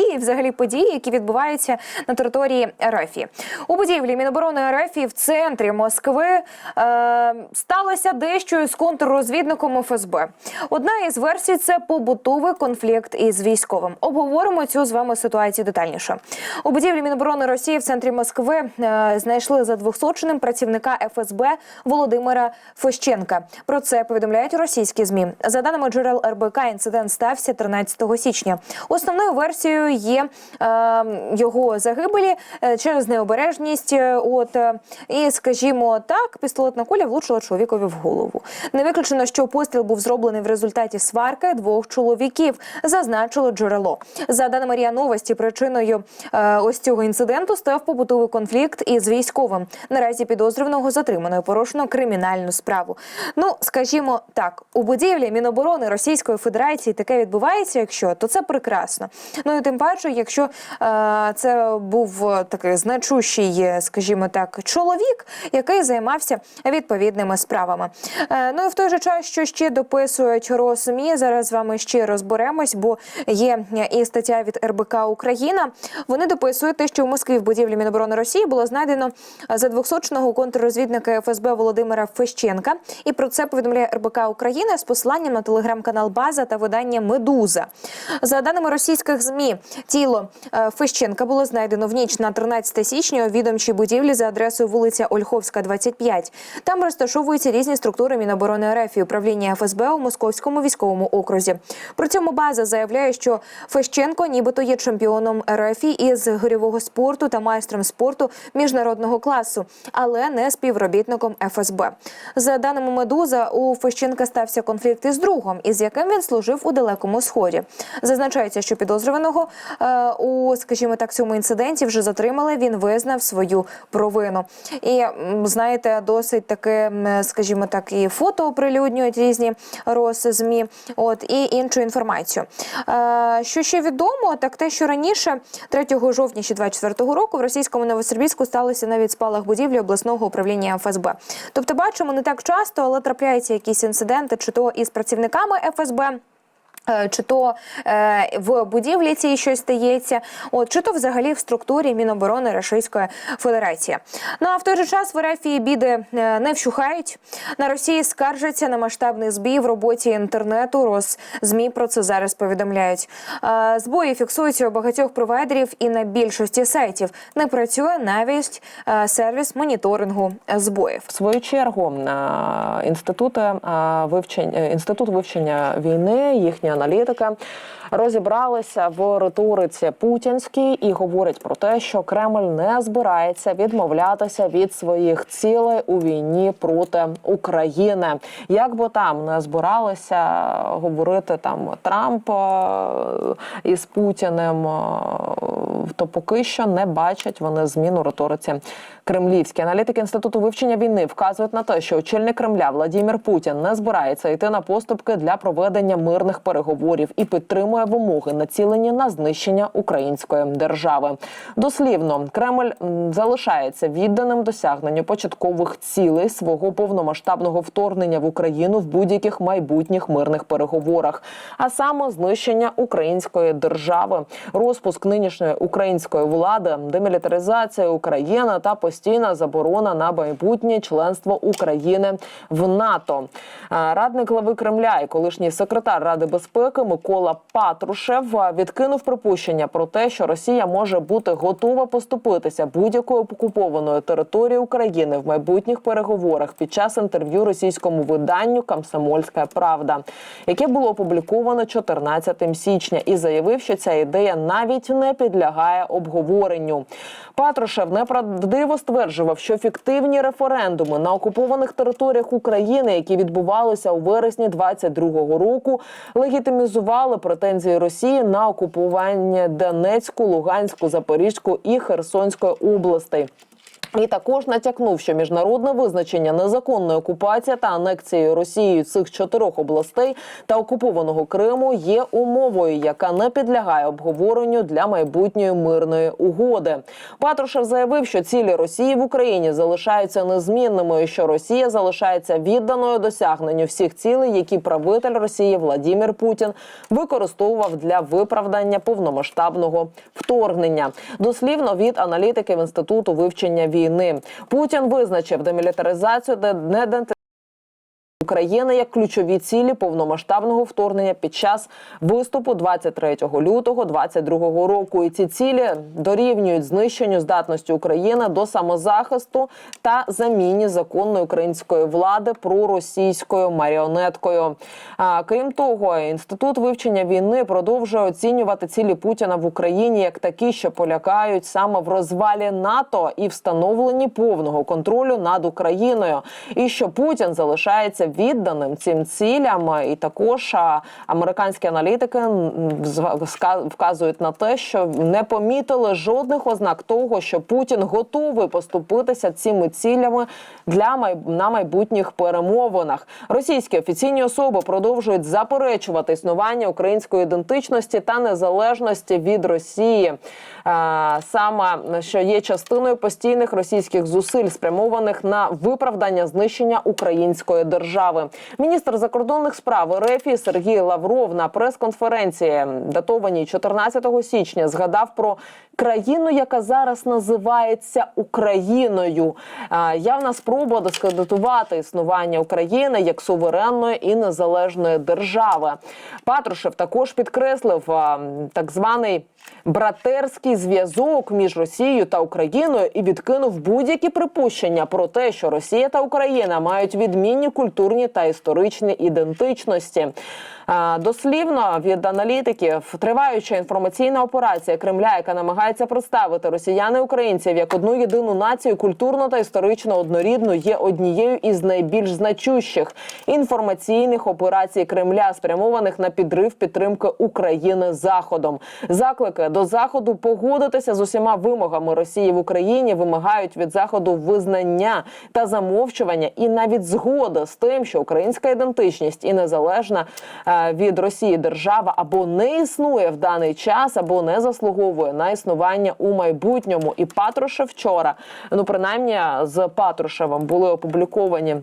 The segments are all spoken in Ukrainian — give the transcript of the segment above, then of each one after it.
і взагалі події, які відбуваються на території РФ. У будівлі Міноборони РФ в центрі Москви е, сталося дещо з контррозвідником ФСБ. Одна із версій це побутовий конфлікт із військовим. Обговоримо цю з вами ситуацію детальніше. У будівлі Міноборони Росії в центрі Москви е, знайшли за двохсоченим працівника ФСБ Володимира Фощенка. Про це повідомляють російські змі. За даними джерел РБК, інцидент стався 13 січня. Основною версією є е, його загибелі е, через необережність. е, От е, і, скажімо так, пістолетна куля влучила чоловікові в голову. Не виключено, що постріл був зроблений в результаті сварки двох чоловіків, зазначило джерело. За даними РІА Новості, причиною ось цього інциденту став побутовий конфлікт із військовим. Наразі підозрюваного затримано і порушено кримінальну справу. Ну, скажімо так, у будівлі Міноборони Російської Федерації таке відбувається, якщо то це прекрасно. Ну і тим паче, якщо е, це був е, такий значущий, е, скажімо так, чоловік, який займався відповідними справами. Е, ну і в той же час, що ще дописують РосМІ, зараз з вами ще розберемось, бо є е, і стаття від РБК Україна. Вони дописують те, що в Москві в будівлі Міноборони Росії було знайдено за 200-го контррозвідника ФСБ Володимира Фещенка. І про це повідомляє РБК Україна з посиланням на телеграм-канал База та видання Медуза. За даними російських змі, тіло е, Фещенка було знайдено в ніч на 13 січня у відомчій будівлі за адресою вулиця Ольховська, 25. Там розташовуються різні структури Міноборони РФ і управління ФСБ у Московському військовому окрузі. При цьому база заявляє, що Фещенко нібито є чемпіоном РФ із гирьового спорту та майстром спорту міжнародного класу, але не співробітником ФСБ. За даними Медуза, у Фещенка стався конфлікт із другом, із яким він служив у далекому сході. Зазначається, що підозрюваного у, скажімо так, цьому інциденті вже затримали. Він визнав свою провину. І знаєте, досить таке, скажімо так, і фото оприлюднюють різні роззмі, от і іншу інформацію. Е, що ще відомо, так те, що раніше, 3 жовтня ще 24 року, в російському Новосибірську сталося навіть спалах будівлі обласного управління ФСБ. Тобто, бачимо не так часто, але трапляються якісь інциденти, чи то із працівниками ФСБ. Е, Чи то е, в будівлі цій щось стається, от чи то взагалі в структурі Міноборони Російської Федерації. Ну а в той же час в РФ біди е, не вщухають. На Росії скаржаться на масштабний збій в роботі інтернету. Роззмі про це зараз повідомляють. Збої фіксуються у багатьох провайдерів і на більшості сайтів. Не працює навіть сервіс моніторингу збоїв. В свою чергу інститути е, вивчення інститут вивчення війни, їхні аналітики розібралися в риториці путінській і говорять про те, що Кремль не збирається відмовлятися від своїх цілей у війні проти України. Як би там не збиралися говорити там Трамп е, із Путіним, е, то поки що не бачать вони зміну риториці кремлівські. Аналітики інституту вивчення війни вказують на те, що очільник Кремля Владімір Путін не збирається йти на поступки для проведення мирних переговорів і підтримує вимоги, націлені на знищення української держави. Дослівно, Кремль залишається відданим досягненню початкових цілей свого повномасштабного вторгнення в Україну в будь-яких майбутніх мирних переговорах, а саме знищення української держави, розпуск нинішньої української влади, демілітаризація України та постійна заборона на майбутнє членство України в НАТО. Радник глави Кремля і колишній секретар Ради безпеки Микола Патрушев е, відкинув припущення про те, що Росія може бути готова поступитися будь-якою окупованою територією України в майбутніх переговорах під час інтерв'ю російському виданню Комсомольська Правда, яке було опубліковано 14 січня, і заявив, що ця ідея навіть не підлягає обговоренню. Патрушев неправдиво стверджував, що фіктивні референдуми на окупованих територіях України, які відбувалися у вересні 22-го року, легітимізували претензії Росії на окупування Донецьку, Луганську, Запорізьку і Херсонської областей. І також натякнув, що міжнародне визначення незаконної окупації та анексії Росією цих чотирьох областей та окупованого Криму є умовою, яка не підлягає обговоренню для майбутньої мирної угоди. Патрушев заявив, що цілі Росії в Україні залишаються незмінними, і що Росія залишається відданою досягненню всіх цілей, які правитель Росії Владімір Путін використовував для виправдання повномасштабного вторгнення. Дослівно від аналітиків інституту вивчення війни Путін визначив демілітаризацію де не України як ключові цілі повномасштабного вторгнення під час виступу 23 лютого 2022 року. І ці цілі дорівнюють знищенню здатності України до самозахисту та заміні законної української влади проросійською маріонеткою. А крім того, інститут вивчення війни продовжує оцінювати цілі Путіна в Україні як такі, що полякають саме в розвалі НАТО і встановленні повного контролю над Україною, і що Путін залишається відданим цим цілям. І також американські аналітики вказують на те, що не помітили жодних ознак того, що Путін готовий поступитися цими цілями для май... на майбутніх перемовинах. Російські офіційні особи продовжують заперечувати існування української ідентичності та незалежності від Росії, саме що є частиною постійних російських зусиль, спрямованих на виправдання знищення української держави. Міністр закордонних справ РФ Сергій Лавров на прес-конференції, датованій 14 січня, згадав про країну, яка зараз називається Україною. Явна спроба дискредитувати існування України як суверенної і незалежної держави. Патрушев також підкреслив так званий братерський зв'язок між Росією та Україною і відкинув будь-які припущення про те, що Росія та Україна мають відмінні культурні та історичні ідентичності. Дослівно від аналітиків триваюча інформаційна операція Кремля, яка намагається представити росіян і українців як одну єдину націю, культурно та історично однорідну, є однією із найбільш значущих інформаційних операцій Кремля, спрямованих на підрив підтримки України заходом. Заклики до заходу погодитися з усіма вимогами Росії в Україні вимагають від заходу визнання та замовчування, і навіть згоди з тим, що українська ідентичність і незалежна е, від Росії держава або не існує в даний час, або не заслуговує на існування у майбутньому. І Патрушев вчора, ну принаймні з Патрушевим були опубліковані.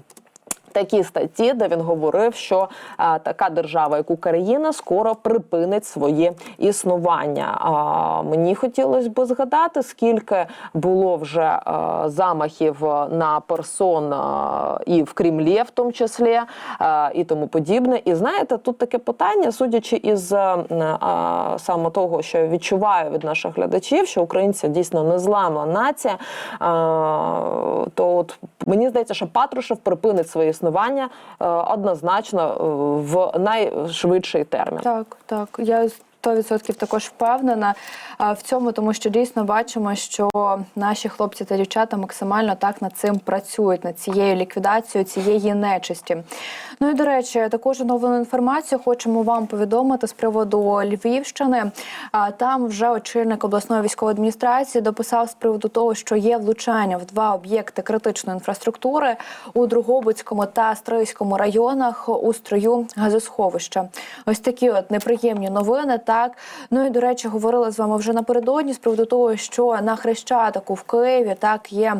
Такі статті, де він говорив, що а, така держава, як Україна, скоро припинить своє існування. А, мені хотілося б згадати, скільки було вже а, замахів на персон а, і в Кремлі, в тому числі, а, і тому подібне. І знаєте, тут таке питання, судячи із а, саме того, що я відчуваю від наших глядачів, що українці дійсно незламна нація, а, то от мені здається, що Патрушев припинить своє існування е, однозначно е, в найшвидший термін. Так, так. Я 100% також впевнена в цьому, тому що дійсно бачимо, що наші хлопці та дівчата максимально так над цим працюють, над цією ліквідацією цієї нечисті. Ну і до речі, також нову інформацію хочемо вам повідомити з приводу Львівщини. Там вже очільник обласної військової адміністрації дописав з приводу того, що є влучання в два об'єкти критичної інфраструктури у Другобицькому та Стрийському районах у строю газосховища. Ось такі от неприємні новини. Так ну і до речі, говорила з вами вже напередодні з приводу того, що на хрещатику в Києві так є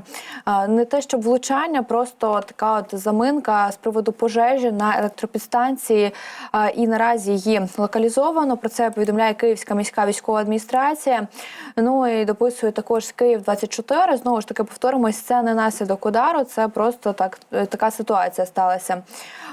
не те, щоб влучання, просто така от заминка з приводу пожежі на електропідстанції. І наразі її локалізовано. Про це повідомляє Київська міська військова адміністрація. Ну і дописує також з Київ 24 Знову ж таки повторимось, це не наслідок удару, це просто так така ситуація сталася.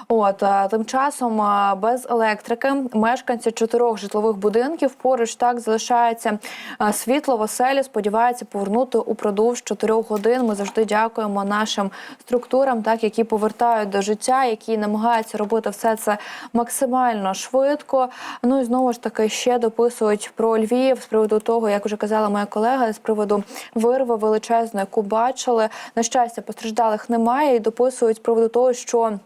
От е, тим часом е, без електрики мешканці чотирьох житлових будинків поруч так залишається е, світло в оселі. Сподіваються повернути упродовж чотирьох годин. Ми завжди дякуємо нашим структурам, так які повертають до життя, які намагаються робити все це максимально швидко. Ну і знову ж таки ще дописують про Львів з приводу того, як вже казала моя колега, з приводу вирви величезної, яку бачили. На щастя, постраждалих немає, і дописують з приводу того, що.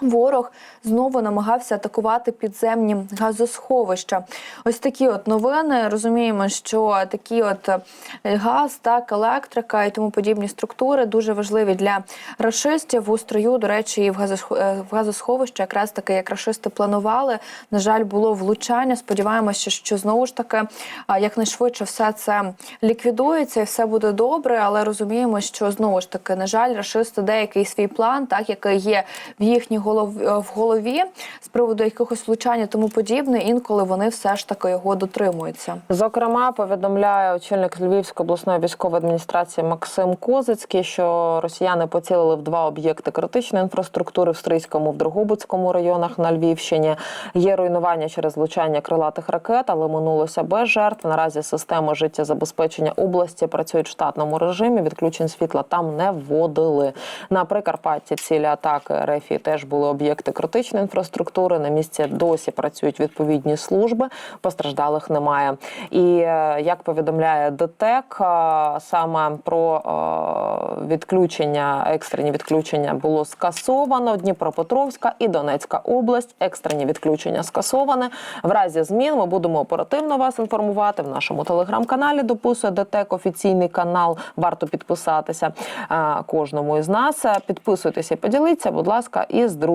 Ворог знову намагався атакувати підземні газосховища. Ось такі от новини. Розуміємо, що такі от е, газ, так, електрика і тому подібні структури дуже важливі для рашистів у строю. До речі, і в е, газосховище, якраз таки як рашисти планували. На жаль, було влучання. Сподіваємося, що знову ж таки якнайшвидше все це ліквідується і все буде добре. Але розуміємо, що знову ж таки, на жаль, рашисти деякий свій план, так який є в їхній голов... е, в голові з приводу якихось влучань і тому подібне. Інколи вони все ж таки його дотримуються. Зокрема, повідомляє очільник Львівської обласної військової адміністрації Максим Козицький, що росіяни поцілили в два об'єкти критичної інфраструктури в Стрийському, в Дрогобицькому районах на Львівщині. Є руйнування через влучання крилатих ракет, але минулося без жертв. Наразі система життєзабезпечення області працює в штатному режимі. Відключень світла там не вводили. На Прикарпатті цілі атаки РФ теж були об'єкти критичної інфраструктури. На місці досі працюють відповідні служби. Постраждалих немає. І е, як повідомляє ДТЕК, е, саме про е, відключення, екстрені відключення було скасовано. Дніпропетровська і Донецька область. Екстрені відключення скасоване. В разі змін ми будемо оперативно вас інформувати в нашому телеграм-каналі. Дописує ДТЕК офіційний канал. Варто підписатися кожному із нас. Підписуйтеся і поділіться, будь ласка, із друзями.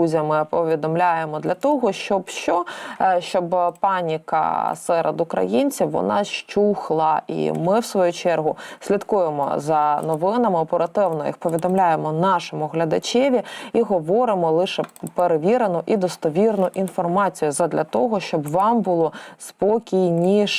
Повідомляємо для того, щоб що Е, щоб паніка серед українців вона щухла. І ми, в свою чергу, слідкуємо за новинами оперативно їх повідомляємо нашому глядачеві і говоримо лише перевірену і достовірну інформацію задля того, щоб вам було спокійніше.